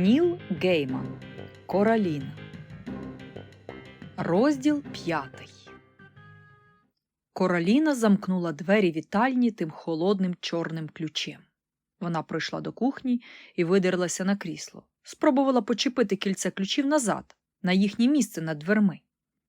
Ніл Гейман Кораліна. Розділ п'ятий. Кораліна замкнула двері вітальні тим холодним чорним ключем. Вона прийшла до кухні і видерлася на крісло. Спробувала почепити кільце ключів назад, на їхнє місце над дверми.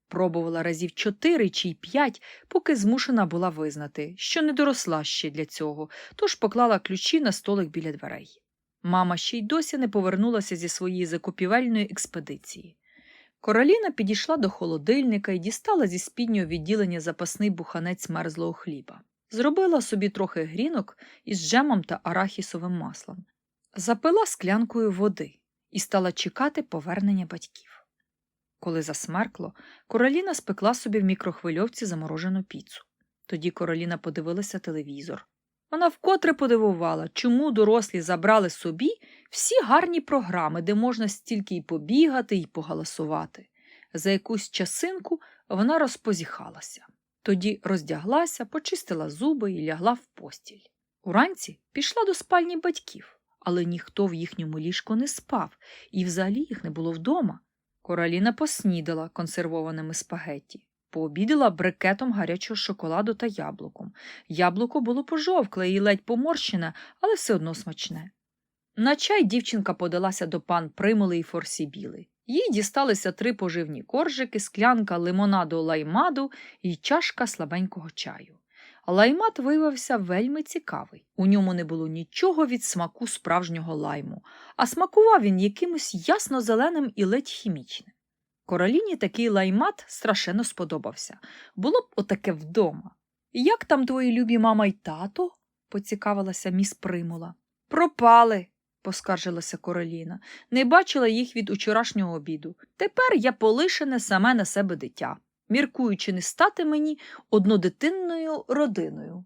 Пробувала разів чотири чи й п'ять, поки змушена була визнати, що не доросла ще для цього, тож поклала ключі на столик біля дверей. Мама ще й досі не повернулася зі своєї закупівельної експедиції. Короліна підійшла до холодильника і дістала зі спіднього відділення запасний буханець мерзлого хліба. Зробила собі трохи грінок із джемом та арахісовим маслом, запила склянкою води і стала чекати повернення батьків. Коли засмеркло, Короліна спекла собі в мікрохвильовці заморожену піцу. Тоді Короліна подивилася телевізор. Вона вкотре подивувала, чому дорослі забрали собі всі гарні програми, де можна стільки й побігати, й погаласувати. За якусь часинку вона розпозіхалася. Тоді роздяглася, почистила зуби і лягла в постіль. Уранці пішла до спальні батьків, але ніхто в їхньому ліжку не спав, і взагалі їх не було вдома. Кораліна поснідала консервованими спагетті, пообідала брикетом гарячого шоколаду та яблуком. Яблуко було пожовкле і ледь поморщене, але все одно смачне. На чай дівчинка подалася до пан Примули і Форсібіли. Їй дісталися три поживні коржики, склянка лимонаду лаймаду і чашка слабенького чаю. Лаймат виявився вельми цікавий. У ньому не було нічого від смаку справжнього лайму, а смакував він якимось ясно-зеленим і ледь хімічним. Короліні такий лаймат страшенно сподобався. Було б отаке вдома. Як там твої любі мама й тато? поцікавилася міс Примула. Пропали, поскаржилася Короліна. Не бачила їх від учорашнього обіду. Тепер я полишене саме на себе дитя, міркуючи не стати мені однодитинною родиною.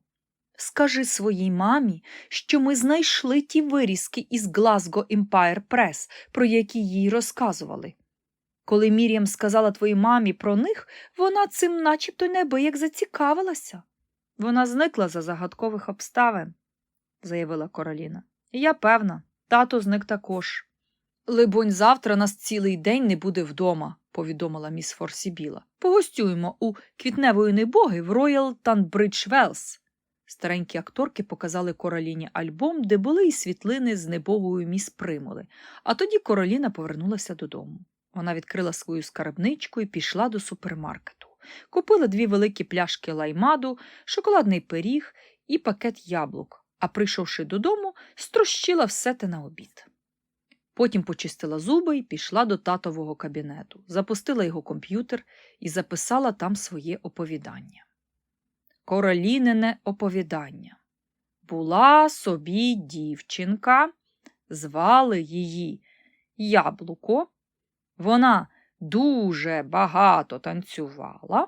Скажи своїй мамі, що ми знайшли ті вирізки із Glasgow Empire Press, про які їй розказували. Коли Мір'ям сказала твоїй мамі про них, вона цим начебто неабияк зацікавилася. Вона зникла за загадкових обставин, заявила Короліна. Я певна, тато зник також. Либонь, завтра нас цілий день не буде вдома, повідомила міс Форсібіла. Погостюємо у квітневої небоги в Роял Танбридж Велс. Старенькі акторки показали Короліні альбом, де були й світлини з небогою міс Примули, а тоді Короліна повернулася додому. Вона відкрила свою скарбничку і пішла до супермаркету. Купила дві великі пляшки лаймаду, шоколадний пиріг і пакет яблук, а прийшовши додому, строщила все те на обід. Потім почистила зуби і пішла до татового кабінету, запустила його комп'ютер і записала там своє оповідання. Королінене оповідання. Була собі дівчинка, звали її Яблуко. Вона дуже багато танцювала.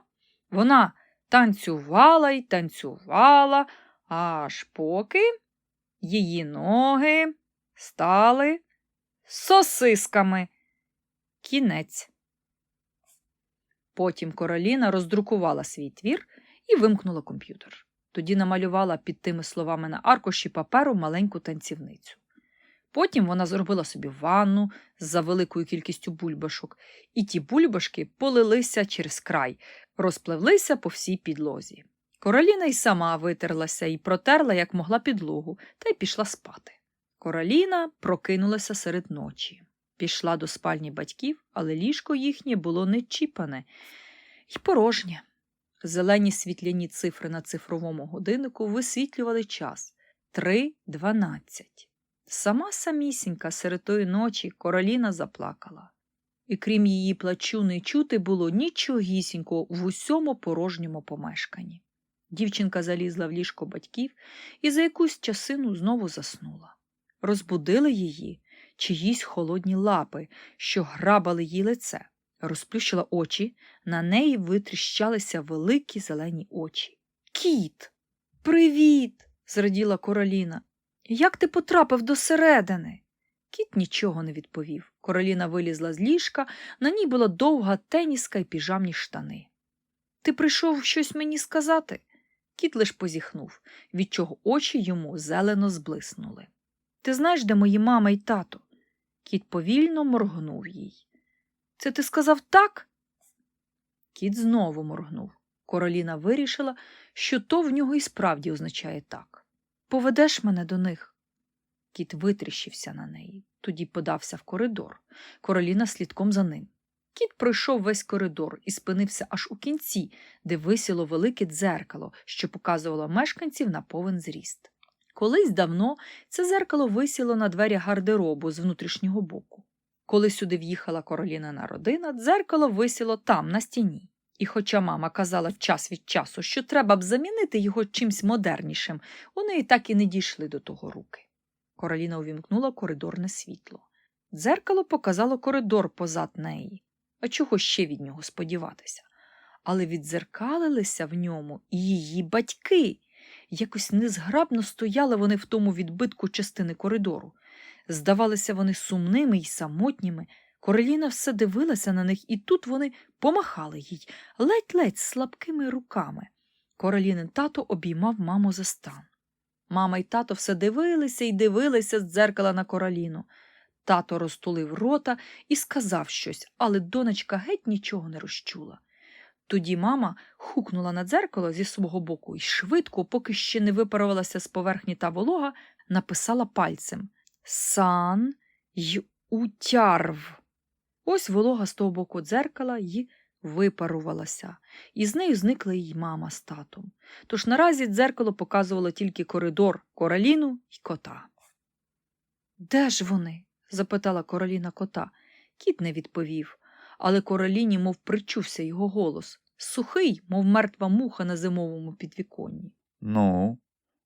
Вона танцювала й танцювала, аж поки її ноги стали сосисками. Кінець. Потім Короліна роздрукувала свій твір і вимкнула комп'ютер. Тоді намалювала під тими словами на аркуші паперу маленьку танцівницю. Потім вона зробила собі ванну за великою кількістю бульбашок, і ті бульбашки полилися через край, розпливлися по всій підлозі. Короліна й сама витерлася і протерла, як могла підлогу, та й пішла спати. Короліна прокинулася серед ночі. Пішла до спальні батьків, але ліжко їхнє було не чіпане й порожнє. Зелені світляні цифри на цифровому годиннику висвітлювали час три дванадцять. Сама самісінька серед тої ночі короліна заплакала, і крім її плачу, не чути було нічогісінького в усьому порожньому помешканні. Дівчинка залізла в ліжко батьків і за якусь часину знову заснула. Розбудили її чиїсь холодні лапи, що грабали їй лице. Розплющила очі, на неї витріщалися великі зелені очі. Кіт, привіт! зраділа Короліна. Як ти потрапив до середини? Кіт нічого не відповів. Короліна вилізла з ліжка, на ній була довга теніска й піжамні штани. Ти прийшов щось мені сказати? Кіт лиш позіхнув, від чого очі йому зелено зблиснули. Ти знаєш, де мої мама й тато? Кіт повільно моргнув їй. Це ти сказав так? Кіт знову моргнув. Короліна вирішила, що то в нього і справді означає так. Поведеш мене до них. Кіт витріщився на неї, тоді подався в коридор. Короліна слідком за ним. Кіт пройшов весь коридор і спинився аж у кінці, де висіло велике дзеркало, що показувало мешканців на повен зріст. Колись давно це дзеркало висіло на дверях гардеробу з внутрішнього боку. Коли сюди в'їхала королінина родина, дзеркало висіло там, на стіні. І хоча мама казала час від часу, що треба б замінити його чимсь модернішим, у неї так і не дійшли до того руки. Короліна увімкнула коридорне світло. Дзеркало показало коридор позад неї. А чого ще від нього сподіватися? Але відзеркалилися в ньому і її батьки. Якось незграбно стояли вони в тому відбитку частини коридору. Здавалися вони сумними й самотніми. Короліна все дивилася на них, і тут вони помахали їй ледь-ледь слабкими руками. Королінин тато обіймав маму за стан. Мама й тато все дивилися і дивилися з дзеркала на короліну. Тато розтулив рота і сказав щось, але донечка геть нічого не розчула. Тоді мама хукнула на дзеркало зі свого боку і швидко, поки ще не випарувалася з поверхні та волога, написала пальцем Сан й утярв. Ось волога з того боку дзеркала й випарувалася, і з нею зникла й мама з татом. Тож наразі дзеркало показувало тільки коридор, короліну й кота. Де ж вони? запитала короліна кота. Кіт не відповів, але короліні, мов причувся його голос сухий, мов мертва муха на зимовому підвіконні. Ну,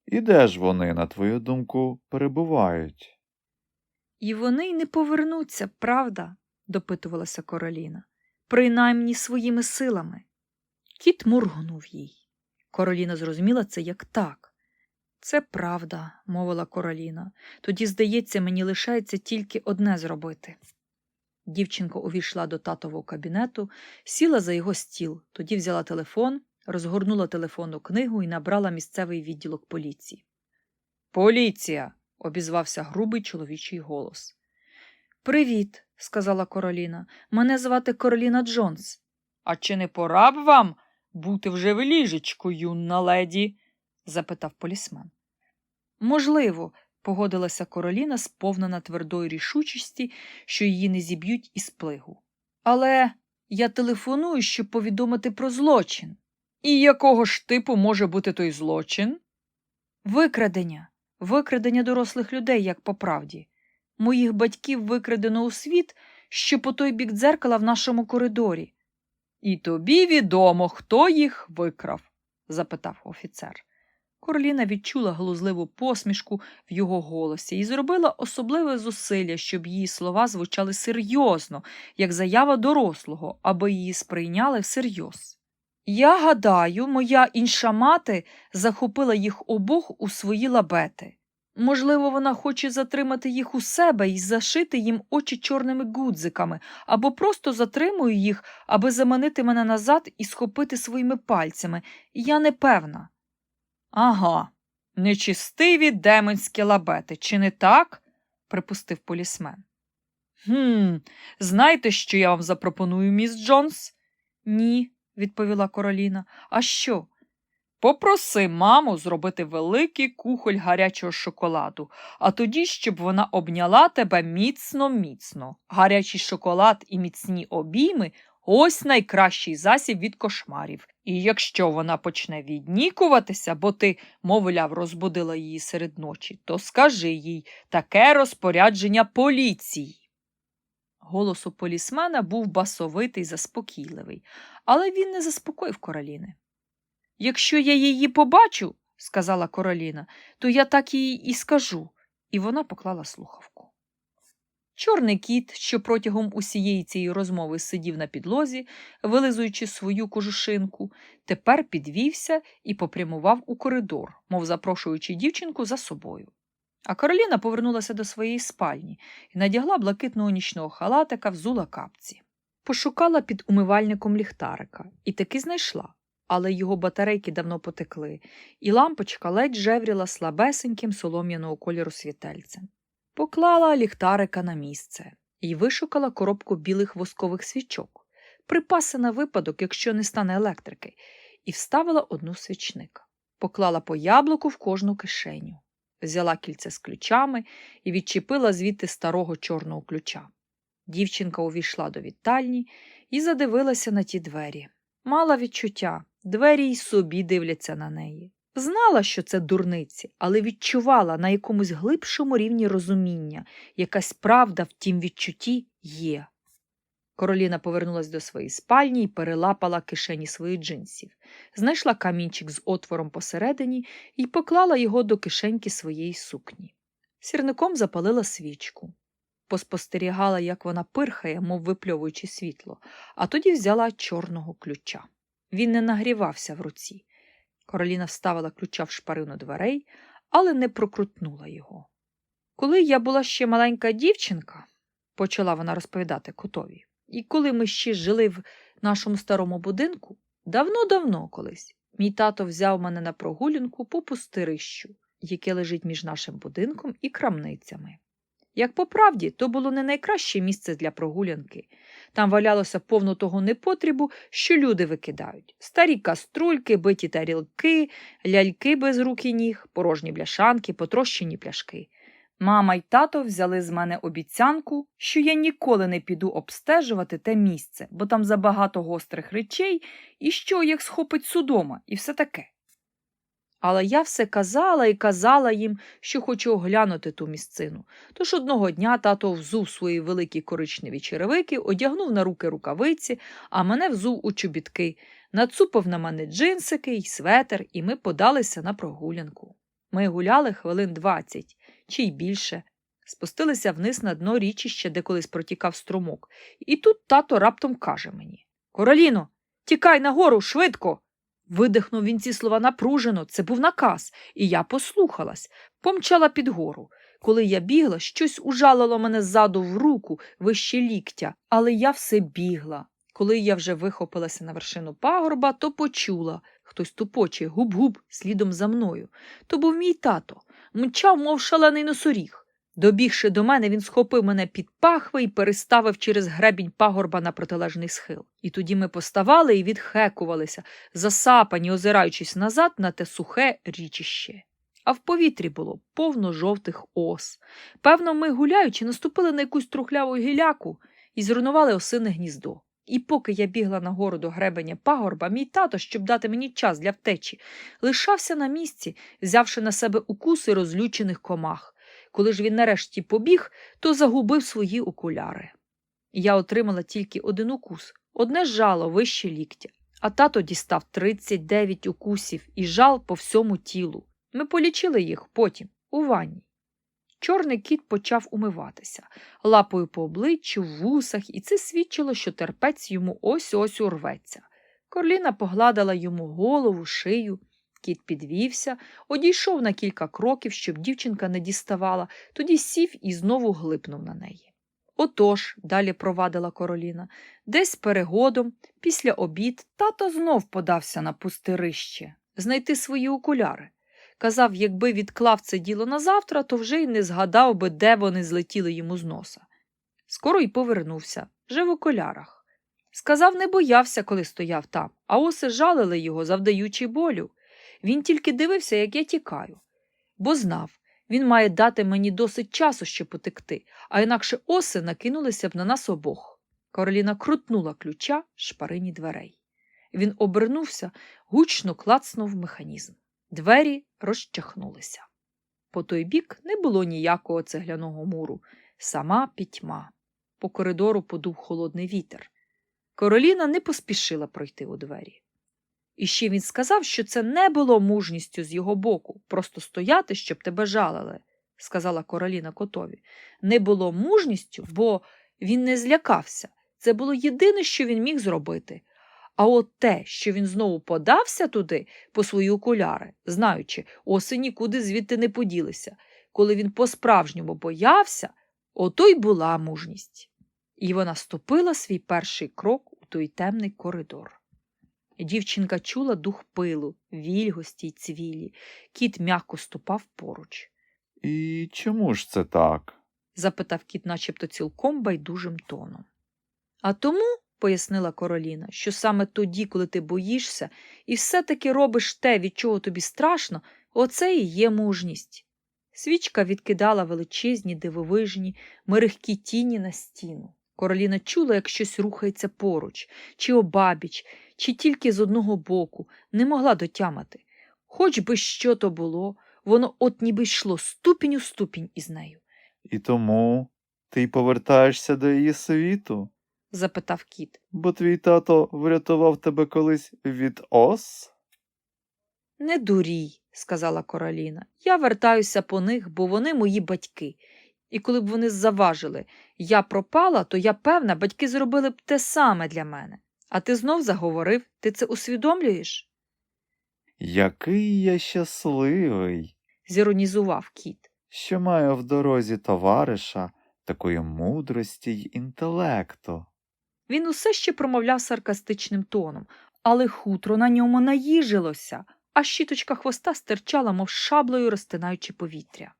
і де ж вони, на твою думку, перебувають? І вони й не повернуться, правда? Допитувалася короліна. Принаймні своїми силами. Кіт мургнув їй. Короліна зрозуміла це як так. Це правда, мовила короліна. Тоді, здається, мені лишається тільки одне зробити. Дівчинка увійшла до татового кабінету, сіла за його стіл, тоді взяла телефон, розгорнула телефонну книгу і набрала місцевий відділок поліції. Поліція. обізвався грубий чоловічий голос. Привіт, сказала Короліна. Мене звати Короліна Джонс. А чи не пора б вам бути вже в ліжечку, юна леді? запитав полісмен. Можливо, погодилася Короліна, сповнена твердої рішучості, що її не зіб'ють із плигу. Але я телефоную, щоб повідомити про злочин. І якого ж типу може бути той злочин? Викрадення. Викрадення дорослих людей, як по правді. Моїх батьків викрадено у світ, що по той бік дзеркала в нашому коридорі. І тобі відомо, хто їх викрав? запитав офіцер. Короліна відчула глузливу посмішку в його голосі і зробила особливе зусилля, щоб її слова звучали серйозно, як заява дорослого, аби її сприйняли всерйоз. Я гадаю, моя інша мати захопила їх обох у свої лабети. Можливо, вона хоче затримати їх у себе і зашити їм очі чорними гудзиками, або просто затримує їх, аби заманити мене назад і схопити своїми пальцями. Я не певна. Ага, нечистиві демонські лабети, чи не так? припустив полісмен. Гм, знаєте, що я вам запропоную, міс Джонс? Ні, відповіла Короліна. А що? Попроси маму зробити великий кухоль гарячого шоколаду, а тоді, щоб вона обняла тебе міцно міцно. Гарячий шоколад і міцні обійми ось найкращий засіб від кошмарів. І якщо вона почне віднікуватися, бо ти, мовляв, розбудила її серед ночі, то скажи їй таке розпорядження поліції. Голос у полісмена був басовитий, заспокійливий, але він не заспокоїв Короліни. Якщо я її побачу, сказала Короліна, то я так їй і скажу, і вона поклала слухавку. Чорний кіт, що протягом усієї цієї розмови сидів на підлозі, вилизуючи свою кожушинку, тепер підвівся і попрямував у коридор, мов запрошуючи дівчинку за собою. А Кароліна повернулася до своєї спальні і надягла блакитного нічного халатика, взула капці. Пошукала під умивальником ліхтарика і таки знайшла, але його батарейки давно потекли, і лампочка ледь жевріла слабесеньким солом'яного кольору світельцем. Поклала ліхтарика на місце і вишукала коробку білих воскових свічок, припаси на випадок, якщо не стане електрики, і вставила одну свічник. Поклала по яблуку в кожну кишеню, взяла кільце з ключами і відчепила звідти старого чорного ключа. Дівчинка увійшла до вітальні і задивилася на ті двері. Мала відчуття, двері й собі дивляться на неї. Знала, що це дурниці, але відчувала на якомусь глибшому рівні розуміння, якась правда в тім відчутті є. Короліна повернулась до своєї спальні і перелапала кишені своїх джинсів, знайшла камінчик з отвором посередині і поклала його до кишеньки своєї сукні. Сірником запалила свічку. Поспостерігала, як вона пирхає, мов випльовуючи світло, а тоді взяла чорного ключа. Він не нагрівався в руці. Короліна вставила ключа в шпарину дверей, але не прокрутнула його. Коли я була ще маленька дівчинка, почала вона розповідати котові, і коли ми ще жили в нашому старому будинку, давно-давно колись, мій тато взяв мене на прогулянку по пустирищу, яке лежить між нашим будинком і крамницями. Як по правді, то було не найкраще місце для прогулянки. Там валялося повно того непотрібу, що люди викидають: старі каструльки, биті тарілки, ляльки без рук і ніг, порожні бляшанки, потрощені пляшки. Мама й тато взяли з мене обіцянку, що я ніколи не піду обстежувати те місце, бо там забагато гострих речей, і що їх схопить судома, і все таке. Але я все казала і казала їм, що хочу оглянути ту місцину. Тож одного дня тато взув свої великі коричневі черевики, одягнув на руки рукавиці, а мене взув у чобітки, нацупив на мене джинсики й светер, і ми подалися на прогулянку. Ми гуляли хвилин двадцять чи й більше. Спустилися вниз на дно річища, де колись протікав струмок, і тут тато раптом каже мені Короліно, тікай нагору швидко. Видихнув він ці слова напружено, це був наказ, і я послухалась, помчала під гору. Коли я бігла, щось ужалило мене ззаду в руку, вище ліктя, але я все бігла. Коли я вже вихопилася на вершину пагорба, то почула хтось тупоче, губ-губ, слідом за мною. То був мій тато, мчав, мов шалений носоріг. Добігши до мене, він схопив мене під пахви і переставив через гребінь пагорба на протилежний схил. І тоді ми поставали і відхекувалися, засапані, озираючись назад на те сухе річище. А в повітрі було повно жовтих ос. Певно, ми, гуляючи, наступили на якусь трухляву гіляку і зруйнували осине гніздо. І поки я бігла нагору до гребеня пагорба, мій тато, щоб дати мені час для втечі, лишався на місці, взявши на себе укуси розлючених комах. Коли ж він нарешті побіг, то загубив свої окуляри. Я отримала тільки один укус, одне жало вище ліктя, а тато дістав 39 укусів і жал по всьому тілу. Ми полічили їх потім, у ванні. Чорний кіт почав умиватися, лапою по обличчю, вусах, і це свідчило, що терпець йому ось ось урветься. Корліна погладила йому голову, шию. Кіт підвівся, одійшов на кілька кроків, щоб дівчинка не діставала, тоді сів і знову глипнув на неї. Отож, далі провадила Короліна, десь перегодом, після обід, тато знов подався на пустирище знайти свої окуляри. Казав, якби відклав це діло на завтра, то вже й не згадав би, де вони злетіли йому з носа. Скоро й повернувся, вже в окулярах. Сказав, не боявся, коли стояв там, а оси жалили його, завдаючи болю. Він тільки дивився, як я тікаю, бо знав, він має дати мені досить часу, щоб потекти, а інакше оси накинулися б на нас обох. Кароліна крутнула ключа шпарині дверей. Він обернувся, гучно клацнув механізм. Двері розчахнулися. По той бік не було ніякого цегляного муру, сама пітьма. По коридору подув холодний вітер. Короліна не поспішила пройти у двері. І ще він сказав, що це не було мужністю з його боку, просто стояти, щоб тебе жалили, сказала Короліна котові. Не було мужністю, бо він не злякався. Це було єдине, що він міг зробити. А от те, що він знову подався туди по свої окуляри, знаючи, оси нікуди звідти не поділися. Коли він по-справжньому боявся, ото й була мужність. І вона ступила свій перший крок у той темний коридор. Дівчинка чула дух пилу, вільгості й цвілі. Кіт м'яко ступав поруч. І чому ж це так? запитав кіт, начебто цілком байдужим тоном. А тому, пояснила Короліна, що саме тоді, коли ти боїшся, і все-таки робиш те, від чого тобі страшно, оце і є мужність. Свічка відкидала величезні дивовижні, мерехкі тіні на стіну. Короліна чула, як щось рухається поруч, чи обабіч, чи тільки з одного боку, не могла дотямати. Хоч би що то було, воно от ніби йшло ступінь у ступінь із нею, І тому ти повертаєшся до її світу, запитав кіт. бо твій тато врятував тебе колись від ос? Не дурій, сказала Короліна. Я вертаюся по них, бо вони мої батьки. І коли б вони заважили, я пропала, то я певна, батьки зробили б те саме для мене. А ти знов заговорив, ти це усвідомлюєш? Який я щасливий, зіронізував кіт. що маю в дорозі товариша такої мудрості й інтелекту. Він усе ще промовляв саркастичним тоном, але хутро на ньому наїжилося, а щіточка хвоста стирчала, мов шаблею, розтинаючи повітря.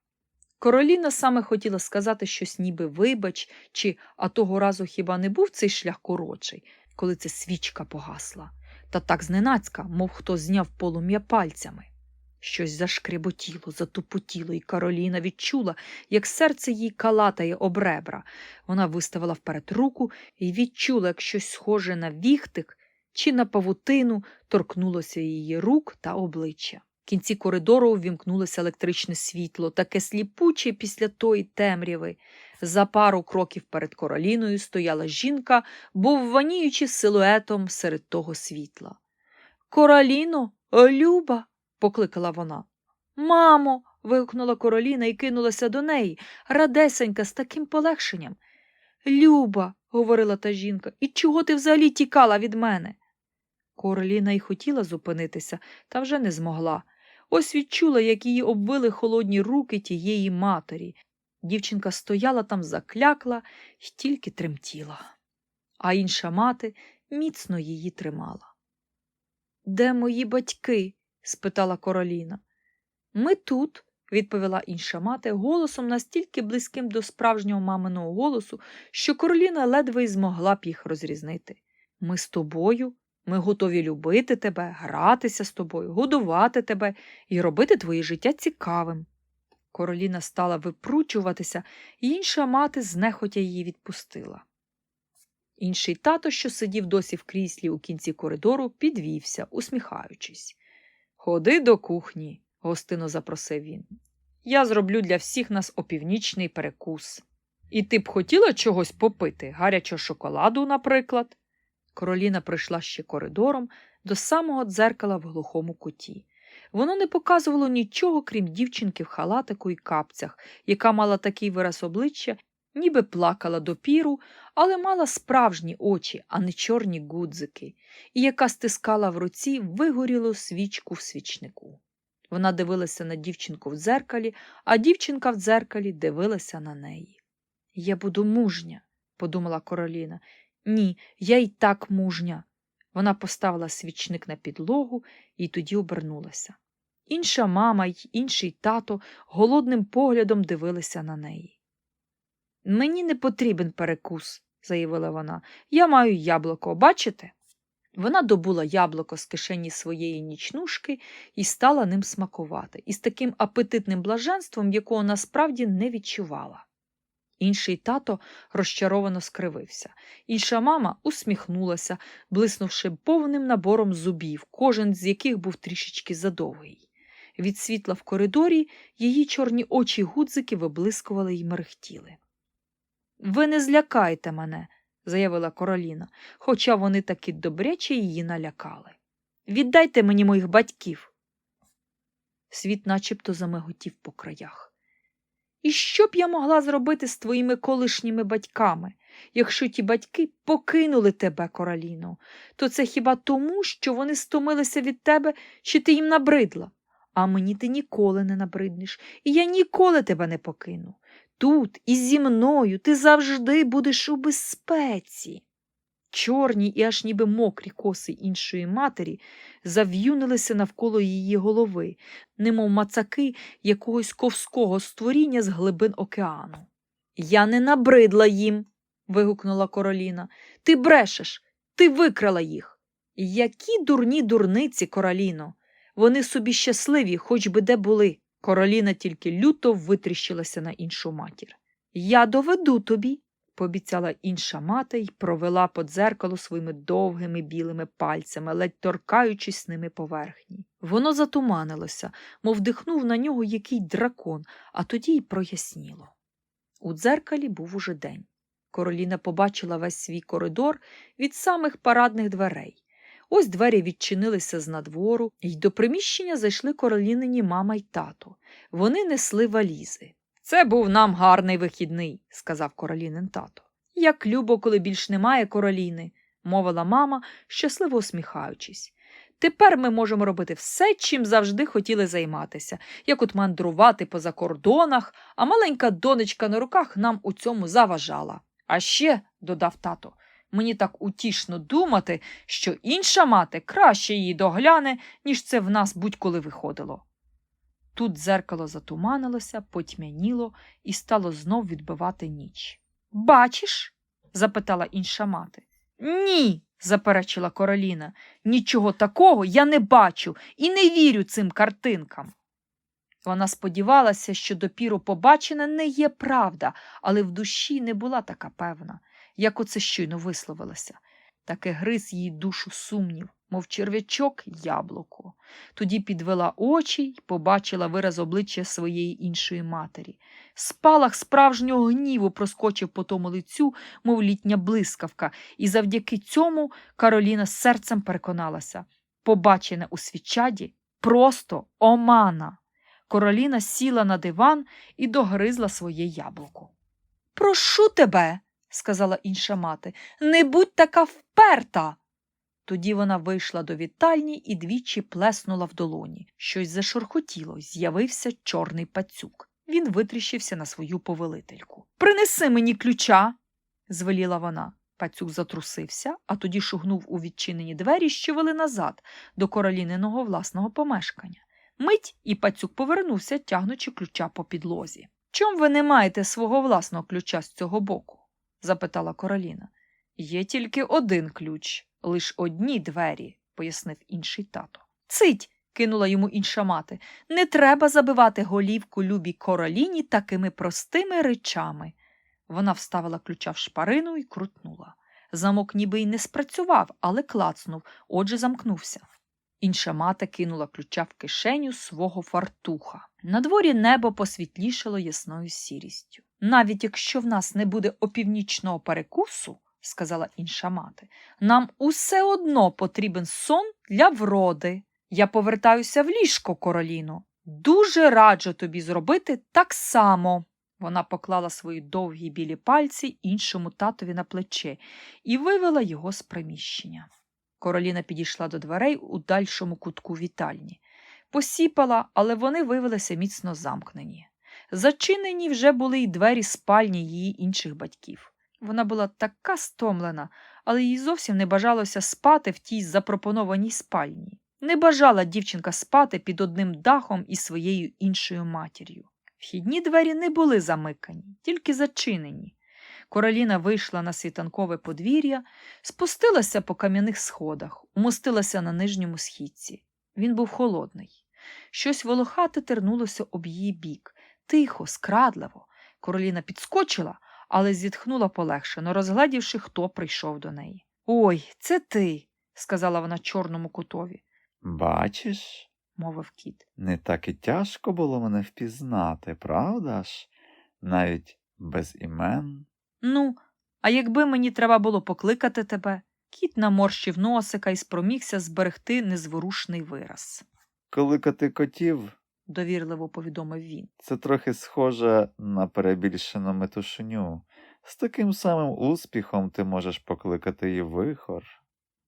Короліна саме хотіла сказати щось ніби вибач, чи а того разу хіба не був цей шлях коротший, коли ця свічка погасла, та так зненацька, мов хто зняв полум'я пальцями. Щось зашкріботіло, затупотіло, і Кароліна відчула, як серце їй калатає об ребра. Вона виставила вперед руку і відчула, як щось схоже на віхтик чи на павутину торкнулося її рук та обличчя. В кінці коридору ввімкнулося електричне світло, таке сліпуче після тої темряви. За пару кроків перед короліною стояла жінка, бовваніючи силуетом серед того світла. Короліно, Люба. покликала вона. Мамо. вигукнула короліна і кинулася до неї, радесенька, з таким полегшенням. Люба, говорила та жінка, і чого ти взагалі тікала від мене? Короліна й хотіла зупинитися, та вже не змогла. Ось відчула, як її обвили холодні руки тієї матері. Дівчинка стояла там, заклякла й тільки тремтіла. А інша мати міцно її тримала. Де мої батьки? спитала Короліна. Ми тут, відповіла інша мати, голосом настільки близьким до справжнього маминого голосу, що Короліна ледве й змогла б їх розрізнити. Ми з тобою, ми готові любити тебе, гратися з тобою, годувати тебе і робити твоє життя цікавим. Короліна стала випручуватися, і інша мати знехотя її відпустила. Інший тато, що сидів досі в кріслі у кінці коридору, підвівся, усміхаючись. Ходи до кухні, гостино запросив він. Я зроблю для всіх нас опівнічний перекус. І ти б хотіла чогось попити, гарячого шоколаду, наприклад? Короліна прийшла ще коридором до самого дзеркала в глухому куті. Воно не показувало нічого, крім дівчинки в халатику і капцях, яка мала такий вираз обличчя, ніби плакала допіру, але мала справжні очі, а не чорні гудзики, і яка стискала в руці вигорілу свічку в свічнику. Вона дивилася на дівчинку в дзеркалі, а дівчинка в дзеркалі дивилася на неї. Я буду мужня, подумала Короліна. Ні, я й так мужня. Вона поставила свічник на підлогу і тоді обернулася. Інша мама й інший тато голодним поглядом дивилися на неї. Мені не потрібен перекус, заявила вона. Я маю яблуко, бачите? Вона добула яблуко з кишені своєї нічнушки і стала ним смакувати, із таким апетитним блаженством, якого насправді не відчувала. Інший тато розчаровано скривився. Інша мама усміхнулася, блиснувши повним набором зубів, кожен з яких був трішечки задовгий. Від світла в коридорі її чорні очі гудзики виблискували й мерехтіли. Ви не злякайте мене, заявила Короліна, хоча вони таки добряче її налякали. Віддайте мені моїх батьків. Світ начебто замиготів по краях. І що б я могла зробити з твоїми колишніми батьками, якщо ті батьки покинули тебе, Короліно, то це хіба тому, що вони стомилися від тебе, чи ти їм набридла? А мені ти ніколи не набриднеш, і я ніколи тебе не покину. Тут і зі мною ти завжди будеш у безпеці. Чорні і аж ніби мокрі коси іншої матері зав'юнилися навколо її голови, немов мацаки якогось ковського створіння з глибин океану. Я не набридла їм. вигукнула Короліна. Ти брешеш, ти викрала їх. Які дурні дурниці, Короліно. Вони собі щасливі, хоч би де були. Короліна тільки люто витріщилася на іншу матір. Я доведу тобі, пообіцяла інша мати й провела по дзеркалу своїми довгими білими пальцями, ледь торкаючись ними поверхні. Воно затуманилося, мов дихнув на нього який дракон, а тоді й проясніло. У дзеркалі був уже день. Короліна побачила весь свій коридор від самих парадних дверей. Ось двері відчинилися з надвору, і до приміщення зайшли королінині мама й тато. Вони несли валізи. Це був нам гарний вихідний, сказав королінин тато. Як любо, коли більш немає короліни, мовила мама, щасливо усміхаючись. Тепер ми можемо робити все, чим завжди хотіли займатися, як от мандрувати по закордонах, а маленька донечка на руках нам у цьому заважала. А ще, додав тато, мені так утішно думати, що інша мати краще її догляне, ніж це в нас будь-коли виходило. Тут дзеркало затуманилося, потьмяніло і стало знов відбивати ніч. Бачиш? запитала інша мати. Ні, заперечила Короліна. Нічого такого я не бачу і не вірю цим картинкам. Вона сподівалася, що допіру побачене не є правда, але в душі не була така певна, як оце щойно висловилася. Таке гриз її душу сумнів, мов черв'ячок яблуко. Тоді підвела очі й побачила вираз обличчя своєї іншої матері. Спалах справжнього гніву проскочив по тому лицю, мов літня блискавка, і завдяки цьому Кароліна серцем переконалася побачене у свічаді просто омана. Короліна сіла на диван і догризла своє яблуко. Прошу тебе, сказала інша мати, не будь така вперта. Тоді вона вийшла до вітальні і двічі плеснула в долоні. Щось зашурхотіло, з'явився чорний пацюк. Він витріщився на свою повелительку. Принеси мені ключа, звеліла вона. Пацюк затрусився, а тоді шугнув у відчинені двері, що вели назад, до короліниного власного помешкання. Мить і пацюк повернувся, тягнучи ключа по підлозі. Чом ви не маєте свого власного ключа з цього боку? запитала Короліна. Є тільки один ключ, лиш одні двері, пояснив інший тато. Цить. кинула йому інша мати. Не треба забивати голівку любій короліні такими простими речами. Вона вставила ключа в шпарину і крутнула. Замок ніби й не спрацював, але клацнув, отже замкнувся. Інша мати кинула ключа в кишеню свого фартуха. На дворі небо посвітлішало ясною сірістю. Навіть якщо в нас не буде опівнічного перекусу, сказала інша мати, нам усе одно потрібен сон для вроди. Я повертаюся в ліжко, Короліно. Дуже раджу тобі зробити так само. Вона поклала свої довгі білі пальці іншому татові на плече і вивела його з приміщення. Короліна підійшла до дверей у дальшому кутку вітальні. Посіпала, але вони виявилися міцно замкнені. Зачинені вже були й двері спальні її інших батьків. Вона була така стомлена, але їй зовсім не бажалося спати в тій запропонованій спальні. Не бажала дівчинка спати під одним дахом із своєю іншою матір'ю. Вхідні двері не були замикані, тільки зачинені. Короліна вийшла на світанкове подвір'я, спустилася по кам'яних сходах, умостилася на нижньому східці. Він був холодний. Щось волохате тернулося об її бік, тихо, скрадливо. Короліна підскочила, але зітхнула полегшено, розгледівши, хто прийшов до неї. Ой, це ти, сказала вона чорному кутові, Бачиш, мовив кіт. не так і тяжко було мене впізнати, правда ж? Навіть без імен. Ну, а якби мені треба було покликати тебе, кіт наморщив носика і спромігся зберегти незворушний вираз, Кликати котів довірливо повідомив він. це трохи схоже на перебільшену метушню. З таким самим успіхом ти можеш покликати і вихор.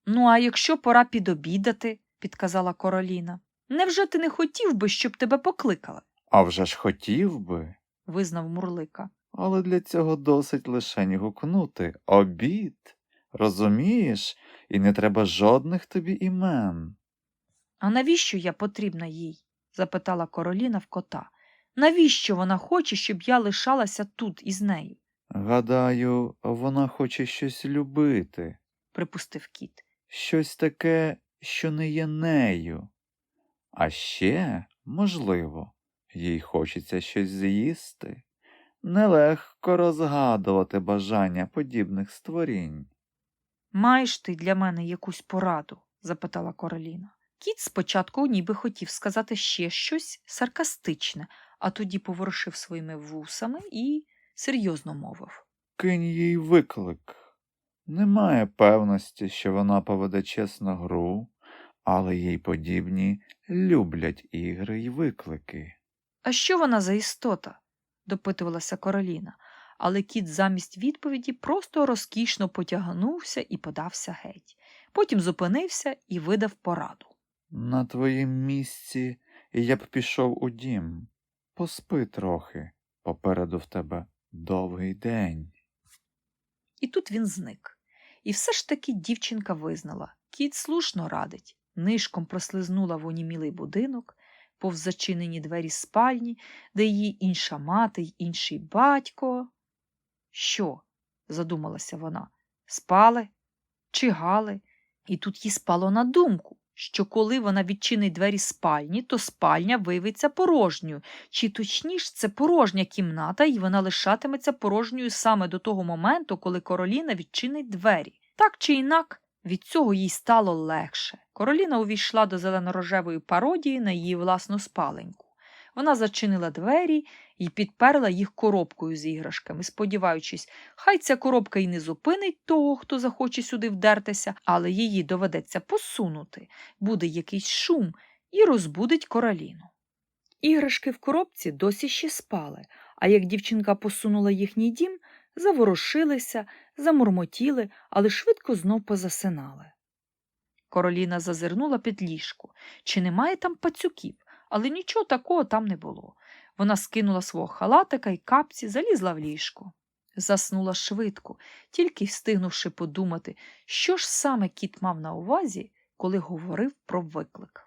Ну, а якщо пора підобідати, підказала Короліна. Невже ти не хотів би, щоб тебе покликали? А вже ж хотів би. визнав Мурлика. Але для цього досить лишень гукнути обід. Розумієш, і не треба жодних тобі імен. А навіщо я потрібна їй? Запитала Короліна в кота. Навіщо вона хоче, щоб я лишалася тут із нею? Гадаю, вона хоче щось любити, припустив кіт. щось таке, що не є нею. А ще, можливо, їй хочеться щось з'їсти. Нелегко розгадувати бажання подібних створінь. Маєш ти для мене якусь пораду? запитала Короліна. Кіт спочатку ніби хотів сказати ще щось саркастичне, а тоді поворушив своїми вусами і серйозно мовив. Кинь їй виклик. Немає певності, що вона поведе чесну гру, але їй подібні люблять ігри й виклики. А що вона за істота? допитувалася Короліна, але кіт замість відповіді просто розкішно потягнувся і подався геть. Потім зупинився і видав пораду. На твоїм місці я б пішов у дім. Поспи трохи, попереду в тебе довгий день. І тут він зник. І все ж таки дівчинка визнала кіт слушно радить. Нишком прослизнула в онімілий будинок, повз зачинені двері спальні, де її інша мати й інший батько. Що? задумалася вона. Спали? Чигали? І тут їй спало на думку, що коли вона відчинить двері спальні, то спальня виявиться порожньою, чи точніше це порожня кімната, і вона лишатиметься порожньою саме до того моменту, коли Короліна відчинить двері. Так чи інак, від цього їй стало легше. Короліна увійшла до зеленорожевої пародії на її власну спаленьку. Вона зачинила двері і підперла їх коробкою з іграшками, сподіваючись, хай ця коробка й не зупинить того, хто захоче сюди вдертися, але її доведеться посунути, буде якийсь шум і розбудить короліну. Іграшки в коробці досі ще спали, а як дівчинка посунула їхній дім, заворушилися, замурмотіли, але швидко знов позасинали. Короліна зазирнула під ліжко. Чи немає там пацюків, але нічого такого там не було. Вона скинула свого халатика і капці, залізла в ліжко. Заснула швидко, тільки встигнувши подумати, що ж саме кіт мав на увазі, коли говорив про виклик.